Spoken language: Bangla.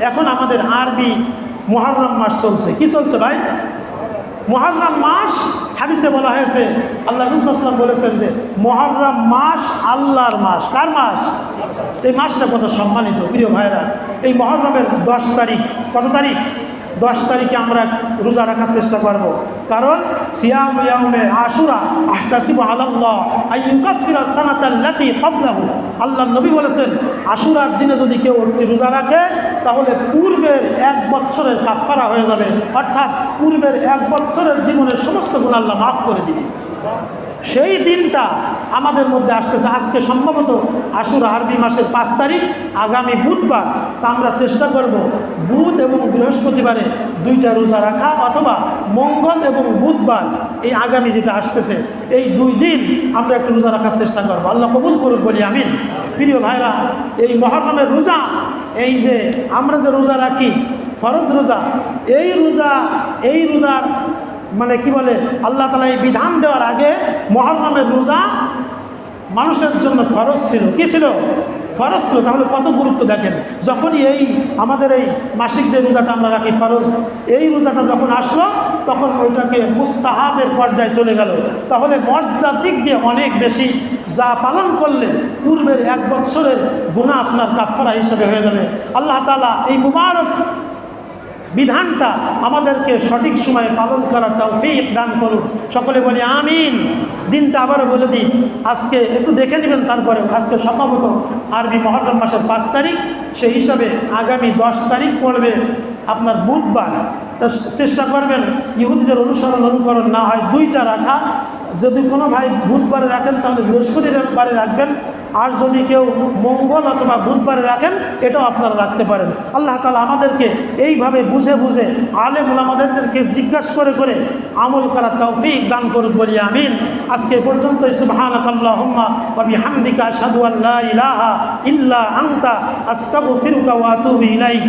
এখন আমাদের আরবি মহারম মাস চলছে। কি চলছে ভাই? মহারম মাস, হাদিসে বলা হয়েছে, আল্লাহ রুসাল্লাম বলেছেন যে মহারম মাস আল্লাহর মাস। কার মাস? এই মাসটা কত সম্মানিত, প্রিয় ভাইরা এই মহরমের দশ তারিখ, কত তারিখ? দশ তারিখে আমরা রোজা রাখার চেষ্টা করব। কারণ সিয়াম ইয়ামে আশুরা আহতাসিব ক্বাবলাহু। আল্লাহ নবী বলেছেন, আশুরার দিনে যদি কেউ রোজা রাখে তাহলে পূর্বের এক বছরের কাফারা হয়ে যাবে। অর্থাৎ পূর্বের এক বছরের জীবনের সমস্ত গুণ আল্লাহ মাফ করে দিবে। সেই দিনটা আমাদের মধ্যে আসতেছে। আজকে সম্ভবত আশুর আরবি মাসের পাঁচ তারিখ, আগামী বুধবার। তা আমরা চেষ্টা করব বুধ এবং বৃহস্পতিবারে দুইটা রোজা রাখা অথবা মঙ্গল এবং বুধবার এই আগামী যেটা আসতেছে, এই দুই দিন আমরা একটু রোজা রাখার চেষ্টা করব। আল্লাহ কবুল করুক, বলি আমিন। প্রিয় ভাইরা, এই মহরমের রোজা এই যে আমরা যে রোজা রাখি, ফরজ রোজা, এই রোজা, এই রোজার মানে কি বলে, আল্লাহ তালা এই বিধান দেওয়ার আগে মহরমের রোজা মানুষের জন্য ফরজ ছিল। কি ছিল? ফরজ ছিল, তাহলে কত গুরুত্ব দেখেন? যখনই এই আমাদের এই মাসিক যে রোজাটা আমরা রাখি ফরজ, এই রোজাটা যখন আসলো, তখন ওইটাকে মুস্তাহাবের পর্যায়ে চলে গেল। তাহলে মর্যাদার দিক দিয়ে অনেক বেশি। যা পালন করলে পূর্বের এক বছরের গুণা আপনার কাপড়া হিসেবে হয়ে যাবে। আল্লাহ তালা এই মুবারক বিধানটা আমাদেরকে সঠিক সময়ে পালন করার তৌফিক দান করুক সকলে বলি আমিন। দিনটা আবারও বলে দিই, আজকে একটু দেখে নেবেন তারপরে আজকে সম্ভবত আরবি মহরম মাসের পাঁচ তারিখ। সেই হিসাবে আগামী দশ তারিখ পড়বে আপনার বুধবার। তো চেষ্টা করবেন ইহুদিদের অনুসরণ, অনুকরণ না হয় দুইটা রাখা। যদি কোনো ভাই বুধবারে রাখেন, তাহলে বৃহস্পতিবারে রাখবেন। আর যদি কেউ মঙ্গল অথবা বুধবারে রাখেন, এটাও আপনারা রাখতে পারেন। আল্লাহ তালা আমাদেরকে এইভাবে বুঝে বুঝে আলেম আমাদেরকে জিজ্ঞাসা করে করে আমল করা তৌফিক দান করুক বলি, আমিন। আজকে পর্যন্ত সুবহানাকাল্লাহুম্মা ওয়া বিহামদিকা আশহাদু আল্লা ইলাহা ইল্লা আনতা। আস্তাগফিরুকা ওয়া আতুবু ইলাইক